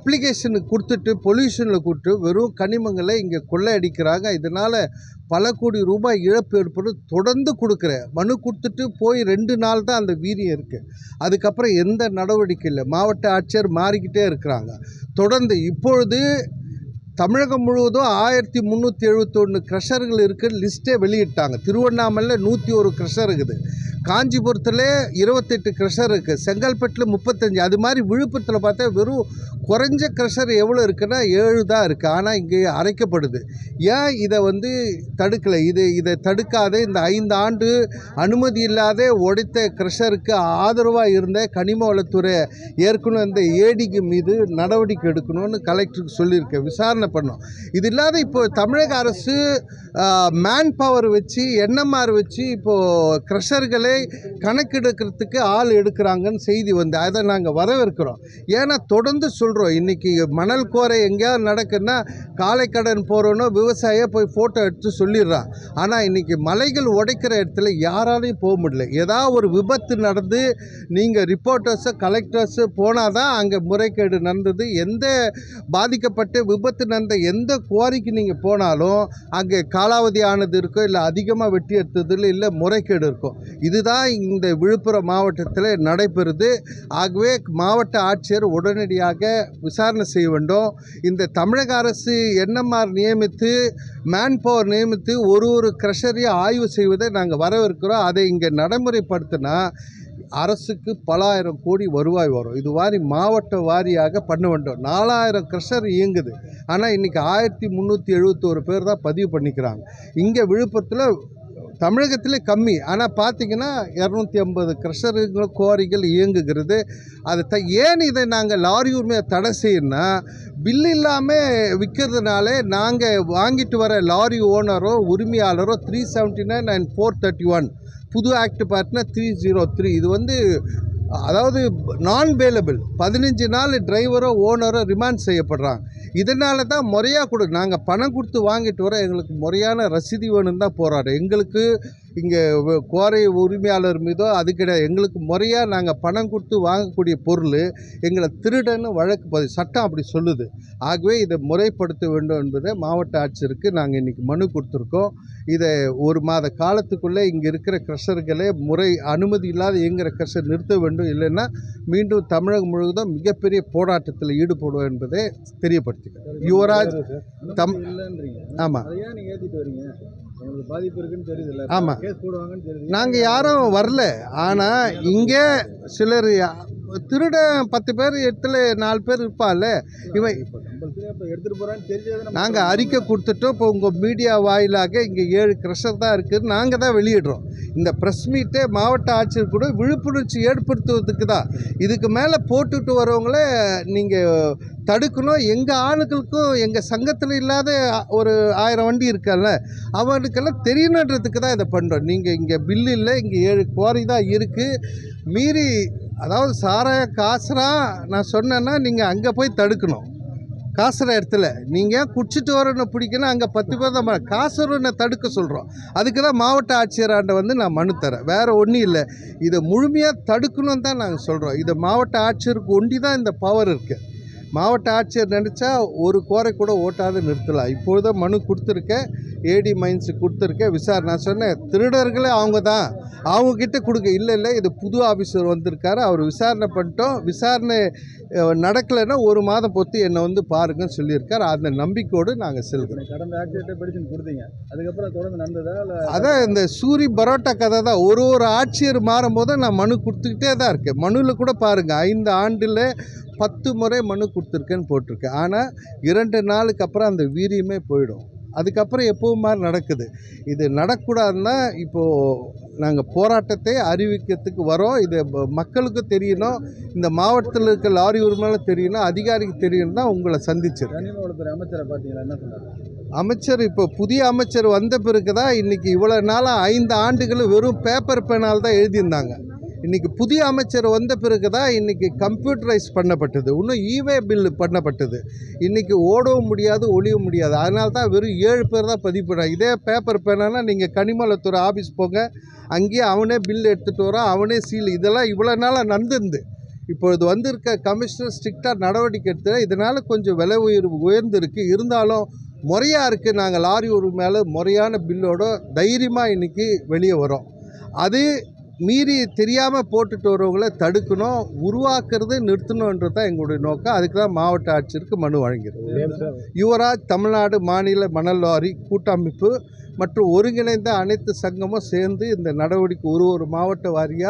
அப்ளிகேஷனுக்கு கொடுத்துட்டு பொல்யூஷனில் கொடுத்து வெறும் கனிமங்களை இங்கே கொள்ளையடிக்கிறாங்க. இதனால் பல கோடி ரூபாய் இழப்பு ஏற்படும் தொடர்ந்து கொடுக்குற மனு கொடுத்துட்டு போய் ரெண்டு நாள் தான் அந்த வீரியம் இருக்குது அதுக்கப்புறம் எந்த நடவடிக்கை இல்லை. மாவட்ட ஆட்சியர் மாறிக்கிட்டே இருக்கிறாங்க. தொடர்ந்து இப்பொழுது தமிழகம் முழுவதும் ஆயிரத்தி முந்நூற்றி எழுபத்தொன்று க்ரஷர்கள் இருக்குது லிஸ்ட்டே வெளியிட்டாங்க. திருவண்ணாமலையில் நூற்றி ஒரு க்ரஷர் இருக்குது. காஞ்சிபுரத்தில் இருபத்தெட்டு க்ரஷர் இருக்குது செங்கல்பட்டில் முப்பத்தஞ்சு. அது மாதிரி விழுப்புரத்தில் பார்த்தா வெறும் குறைஞ்ச க்ரஷர் எவ்வளோ இருக்குன்னா ஏழு தான் இருக்குது ஆனால் இங்கே அரைக்கப்படுது. ஏன் இதை வந்து தடுக்கலை? இது இதை தடுக்காத இந்த ஐந்து ஆண்டு அனுமதி இல்லாத உடைத்த க்ரஷருக்கு ஆதரவாக இருந்த கனிம வளத்துறை ஏற்கனவே இந்த ஏடிக்கு மீது நடவடிக்கை எடுக்கணும்னு கலெக்டருக்கு சொல்லியிருக்கேன். விசாரணை பண்ணோம். இது இல்லாத இப்போ தமிழக அரசு மேன் பவர் வச்சு என்எம்ஆர் வச்சு இப்போது க்ரஷர்களை கணக்கெடுக்கிறதுக்கு ஆள் எடுக்கிறாங்கன்னு செய்தி வந்து அதை நாங்கள் வரவேற்கிறோம். ஏன்னா தொடர்ந்து சொல்கிறோம் இன்றைக்கி மணல் கோரை எங்கேயாவது நடக்குன்னா காலைக்கடன் போகிறோன்னோ விவசாயியை போய் ஃபோட்டோ எடுத்து சொல்லிடுறான். ஆனால் இன்றைக்கி மலைகள் உடைக்கிற இடத்துல யாராலையும் போக முடியல. ஏதாவது ஒரு விபத்து நடந்து நீங்கள் ரிப்போர்ட்டர்ஸு கலெக்டர்ஸு போனால் தான் அங்கே முறைகேடு நடந்தது. எந்த பாதிக்கப்பட்டு விபத்து நடந்த எந்த குவாரிக்கு நீங்கள் போனாலும் அங்கே காலாவதி ஆனது இருக்கோ இல்லை அதிகமாக வெட்டி எடுத்ததில் இல்லை முறைகேடு இருக்கும் இது தான் இந்த விழுப்புரம் மாவட்டத்தில் நடைபெறுது. ஆகவே மாவட்ட ஆட்சியர் உடனடியாக விசாரணை செய்ய வேண்டும். இந்த தமிழக அரசு என்எம்ஆர் நியமித்து மேன் பவர் நியமித்து ஒரு ஒரு க்ரஷரையும் ஆய்வு செய்வதை நாங்கள் வரவேற்கிறோம். அதை இங்கே நடைமுறைப்படுத்தினா அரசுக்கு பல ஆயிரம் கோடி வருவாய் வரும். இது மாதிரி மாவட்ட வாரியாக பண்ண வேண்டும். நாலாயிரம் க்ரஷர் இயங்குது. ஆனால் இன்றைக்கி ஆயிரத்தி முந்நூற்றி எழுபத்தோரு பேர் தான் பதிவு பண்ணிக்கிறாங்க. இங்கே விழுப்புரத்தில் தமிழகத்தில் கம்மி. ஆனால் பார்த்தீங்கன்னா இரநூத்தி ஐம்பது க்ரஷருங்கள் குவாரிகள் இயங்குகிறது. அது த ஏன் இதை நாங்கள் லாரி உரிமையை தடை செய்யணும்னா பில் இல்லாமல் விற்கிறதுனால நாங்கள் வாங்கிட்டு வர லாரி ஓனரோ உரிமையாளரோ three seventy nine and four thirty one புது ஆக்ட் பார்ட்டினா த்ரீ ஜீரோ த்ரீ இது வந்து அதாவது நான் பேலபிள் பதினஞ்சு நாள் டிரைவரோ ஓனரோ ரிமாண்ட் செய்யப்படுறாங்க இதனால தான் முறையாக கொடு. நாங்கள் பணம் கொடுத்து வாங்கிட்டு வரோம் எங்களுக்கு முறையான ரசீது வேணும்னு தான் போராடுறோம். எங்களுக்கு இங்கே கோரை உரிமையாளர் மீதோ அது கிடையாது. எங்களுக்கு முறையாக நாங்கள் பணம் கொடுத்து வாங்கக்கூடிய பொருள் எங்களை திருடன்னு வழக்கு பதிவு சட்டம் அப்படி சொல்லுது. ஆகவே இதை முறைப்படுத்த வேண்டும் என்பதை மாவட்ட ஆட்சியருக்கு நாங்கள் இன்றைக்கி மனு கொடுத்துருக்கோம். இதை ஒரு மாத காலத்துக்குள்ளே இங்கே இருக்கிற க்ரஷர்களை முறை அனுமதி இல்லாத இயங்குகிற கிரஷர் நிறுத்த வேண்டும். இல்லைன்னா மீண்டும் தமிழகம் முழுவதும் மிகப்பெரிய போராட்டத்தில் ஈடுபடுவோம் என்பதை தெரியப்படுத்திக்கிறேன் யுவராஜ் தம் ஆமாம் அதை ஏன் நீங்க ஏத்திட்டு வரீங்க உங்களுக்கு பாதிப்பு இருக்குன்னு தெரியுதுல்ல. ஆமா. கேஸ் போடுவாங்கன்னு தெரியுது. நாங்கள் யாரும் வரல. ஆனால் இங்கே சிலர் திருடன் பத்து பேர் எட்டுல நாலு பேர் இருப்பாள் இவன் நாங்கள் அறிக்கை கொடுத்துட்டோம். இப்போ உங்கள் மீடியா வாயிலாக இங்கே ஏழு க்ரஷர் தான் இருக்குது நாங்கள் தான் வெளியிடுறோம். இந்த ப்ரெஸ் மீட்டே மாவட்ட ஆட்சியர் கூட விழிப்புணர்ச்சி ஏற்படுத்துவதுக்கு தான். இதுக்கு மேலே போட்டுட்டு வரவங்கள நீங்கள் தடுக்கணும். எங்கள் ஆளுகளுக்கும் எங்கள் சங்கத்தில் இல்லாத ஒரு ஆயிரம் வண்டி இருக்கல அவனுக்கெல்லாம் தெரியணுன்றதுக்கு தான் இதை பண்ணுறோம் நீங்கள் இங்கே பில்லு இல்லை இங்கே ஏழு குவாரி தான் இருக்குது மீறி அதாவது சாராய காசுனா நான் சொன்னேன்னா நீங்கள் அங்கே போய் தடுக்கணும். காசுற இடத்துல. நீங்கள் குடிச்சிட்டு வரணும் பிடிக்கணும் அங்கே பத்து பேர் தான் ம- தடுக்க சொல்கிறோம் அதுக்கு தான் மாவட்ட ஆட்சியராண்ட வந்து நான் மனு தரேன். வேறு ஒன்றும் இல்லை. இதை முழுமையாக தடுக்கணும் தான் நாங்கள் சொல்கிறோம் இதை மாவட்ட ஆட்சியருக்கு ஒண்டி தான் இந்த பவர் இருக்குது மாவட்ட ஆட்சியர் நினச்சா ஒரு கோரை கூட ஓட்டாது நிறுத்தலாம். இப்பொழுது மனு கொடுத்துருக்கேன். ஏடி மைன்ஸுக்கு கொடுத்துருக்கேன் விசாரணை. நான் சொன்னேன் திருடர்களே அவங்க தான். அவங்கக்கிட்ட கொடுக்க இல்லை இல்லை இது புது ஆஃபீஸர் வந்திருக்காரு. அவர் விசாரணை பண்ணிட்டோம். விசாரணை நடக்கலைன்னா ஒரு மாதம் பொறுத்து என்னை வந்து பாருங்கன்னு சொல்லியிருக்காரு. அந்த நம்பிக்கையோடு நாங்கள் செல்கிறோம். கடந்த ஆட்சியிட்ட கொடுத்தீங்க. அதுக்கப்புறம் தொடர்ந்து நடந்ததா அதான் இந்த சூரி பரோட்டா கதை தான். ஒரு ஒரு ஆட்சியர் மாறும்போது நான் மனு கொடுத்துக்கிட்டே தான் இருக்கேன். மனுவில் கூட பாருங்கள் ஐந்து ஆண்டில் பத்து முறை மனு கொடுத்துருக்கேன்னு போட்டிருக்கேன் ஆனால் இரண்டு நாளுக்கு அப்புறம் அந்த வீரியமே போயிடும். அதுக்கப்புறம் எப்பவும் மாதிரி நடக்குது. இது நடக்கூடாதுன்னா இப்போது நாங்கள் போராட்டத்தை அறிவிக்கிறதுக்கு வரோம். இது மக்களுக்கு தெரியணும். இந்த மாவட்டத்தில் இருக்க லாரி உரிமையாளர் தெரியணும். அதிகாரிக்கு தெரியணும் தான் உங்களை சந்திச்சிருக்கேன் அமைச்சரை பார்த்தீங்களா? என்ன அமைச்சர் இப்போ புதிய அமைச்சர் வந்த பிறகு தான் இன்றைக்கி இவ்வளோ நாளாக ஐந்து ஆண்டுகள் வெறும் பேப்பர் பேனால் தான் எழுதியிருந்தாங்க. இன்றைக்கி புதிய அமைச்சர் வந்த பிறகு தான் இன்றைக்கி கம்ப்யூட்டரைஸ் பண்ணப்பட்டது. இன்னும் ஈவே பில் பண்ணப்பட்டது. இன்றைக்கி ஓடவும் முடியாது ஒழியவும் முடியாது. அதனால தான் வெறும் ஏழு பேர் தான் பதிவு பண்ணாங்க இதே பேப்பர் பேனானா நீங்கள் கனிமலத்துறை ஆஃபீஸ் போங்க. அங்கேயே அவனே பில் எடுத்துகிட்டு வரான். அவனே சீல் இதெல்லாம் இவ்வளோ நாளாக நடந்துருந்து. இப்பொழுது வந்திருக்க கமிஷனர் ஸ்ட்ரிக்டாக நடவடிக்கை எடுத்து இதனால் கொஞ்சம் விலை உயர்வு உயர்ந்திருக்கு. இருந்தாலும் முறையாக இருக்குது நாங்கள் லாரி ஒரு மேலே முறையான பில்லோட தைரியமாக இன்றைக்கி வெளியே வரோம் அது மீறி தெரியாமல் போட்டுட்டு வரவங்கள தடுக்கணும் உருவாக்குறது நிறுத்தணுன்றது தான் எங்களுடைய நோக்கம். அதுக்கு தான் மாவட்ட ஆட்சியருக்கு மனு வழங்கிறோம் யுவராஜ் தமிழ்நாடு மாநில மணல் லாரி கூட்டமைப்பு மற்றும் ஒருங்கிணைந்த அனைத்து சங்கமும் சேர்ந்து இந்த நடவடிக்கை ஒரு ஒரு மாவட்ட வாரியாக